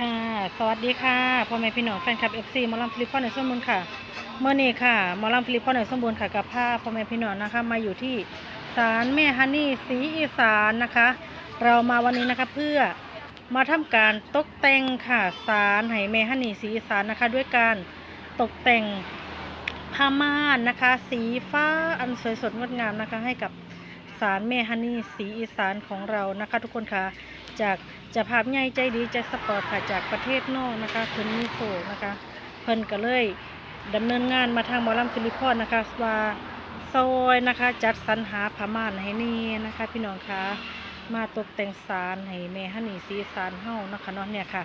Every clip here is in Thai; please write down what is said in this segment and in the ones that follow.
ค่ะ สวัสดีค่ะพ่อแม่พี่น้องแฟนคลับ FC หมอลำฟิลิปปอนในสมบูรณ์ค่ะเมื่อนี้ค่ะมอลำฟิลิปปอนในสมบูรณ์ค่ะกับภาพ่อแม่พี่น้องนะคะ มาอยู่ที่ศาลแม่ฮันนี่ศรีอีสานนะคะ เรามาวันนี้นะคะเพื่อมาทำการตกแต่งค่ะศาลให้แม่ฮันนี่ศรีอีสานนะคะ ด้วยการตกแต่งผ้าม่านนะคะ สีฟ้าอันสวยสดงดงามนะคะ ให้กับ ศาลแม่ฮันนี่ศรีอีสานของเรานะคะ ทุกคนค่ะจากจะภาพใหญ่ใจดีใจสปอร์ตค่ะจากประเทศนอกนะคะเพิ่นมีโฟนะคะ เพิ่นก็เลยดำเนินงานมาทางหมอลำฟิลิปอนนะคะว่าซอยนะคะ จัดสรรหาผ้าม่านให้นี่นะคะ พี่น้องคะมาตกแต่งศาลให้แม่ฮันนี่สีสานเฮานะคะเนาะเนี่ยค่ะ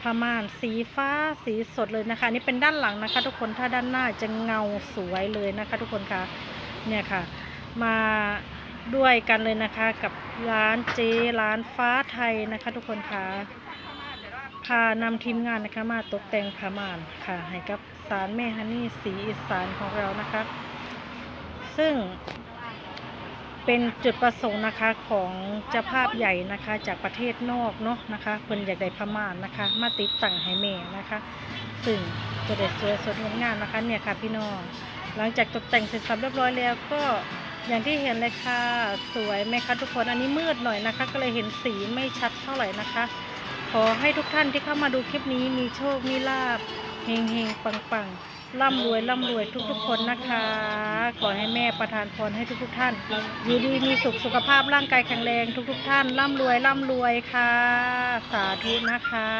ผ้าม่านสีฟ้าสีสดเลยนะคะนนี่เป็นด้านหลังนะคะ ทุกคนถ้าด้านหน้าจะเงาสวยเลยนะคะ ทุกคนคะเนี่ยค่ะ มา ด้วยกันเลยนะคะกับร้านเจร้านฟ้าไทยนะคะ ทุกคนคะพานำทีมงานนะคะมาตกแต่งผ้าม่านค่ะ ให้กับศาลแม่ฮันนี่สีอีสานของเรานะคะ ซึ่งเป็นจุดประสงค์นะคะของเจ้าภาพใหญ่นะคะจากประเทศนอกเนาะนะคะเพิ่นอยากได้ผ้าม่านนะคะ มาติดตั้งให้แม่นะคะ ซึ่งจะได้สวยสดงดงามนะคะเนี่ยค่ะพี่น้องหลังจากตกแต่งเสร็จสับเรียบร้อยแล้วก็ อย่างที่เห็นเลยค่ะ สวยไหมคะทุกคนอันนี้มืดหน่อยนะคะ ก็เลยเห็นสีไม่ชัดเท่าไหร่นะคะ ขอให้ทุกท่านที่เข้ามาดูคลิปนี้มีโชคมีลาบเฮงเฮงปังปังร่ำรวยร่ำรวยทุกๆคนนะคะ ขอให้แม่ประทานพรให้ทุกๆท่านอยู่ดีมีสุขสุขภาพร่างกายแข็งแรงทุกๆท่านร่ำรวยร่ำรวยค่ะ สาธุนะคะ